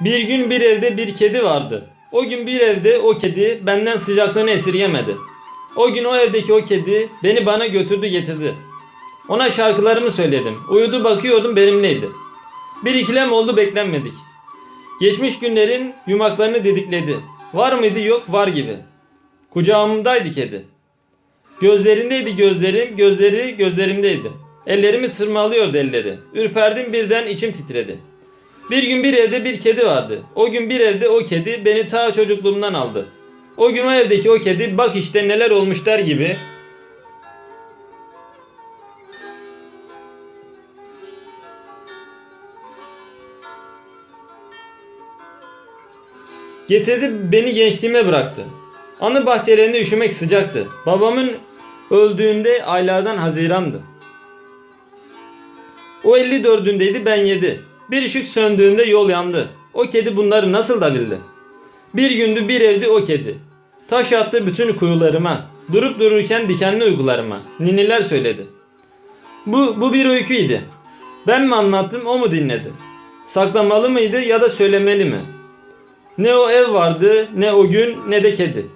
Bir gün bir evde bir kedi vardı. O gün bir evde o kedi benden sıcaklığını esirgemedi. O gün o evdeki o kedi beni bana götürdü getirdi. Ona şarkılarımı söyledim. Uyudu bakıyordum benimleydi. Bir ikilem oldu beklenmedik. Geçmiş günlerin yumaklarını didikledi. Var mıydı yok var gibi. Kucağımdaydı kedi. Gözlerindeydi gözlerim, gözleri gözlerimdeydi. Ellerimi tırmalıyordu elleri. Ürperdim birden içim titredi. Bir gün bir evde bir kedi vardı. O gün bir evde o kedi beni ta çocukluğumdan aldı. O gün o evdeki o kedi bak işte neler olmuş der gibi Getirdi beni gençliğime bıraktı. Anı bahçelerinde üşümek sıcaktı. Babamın öldüğünde aylardan hazirandı. O 54'ündeydi ben 7. Bir ışık söndüğünde yol yandı. O kedi bunları nasıl da bildi? Bir gündü bir evdi o kedi. Taş attı bütün kuyularıma. Durup dururken dikenli uykularıma. Niniler söyledi. Bu, bu bir öyküydü. Ben mi anlattım o mu dinledi? Saklamalı mıydı ya da söylemeli mi? Ne o ev vardı, ne o gün, ne de kedi.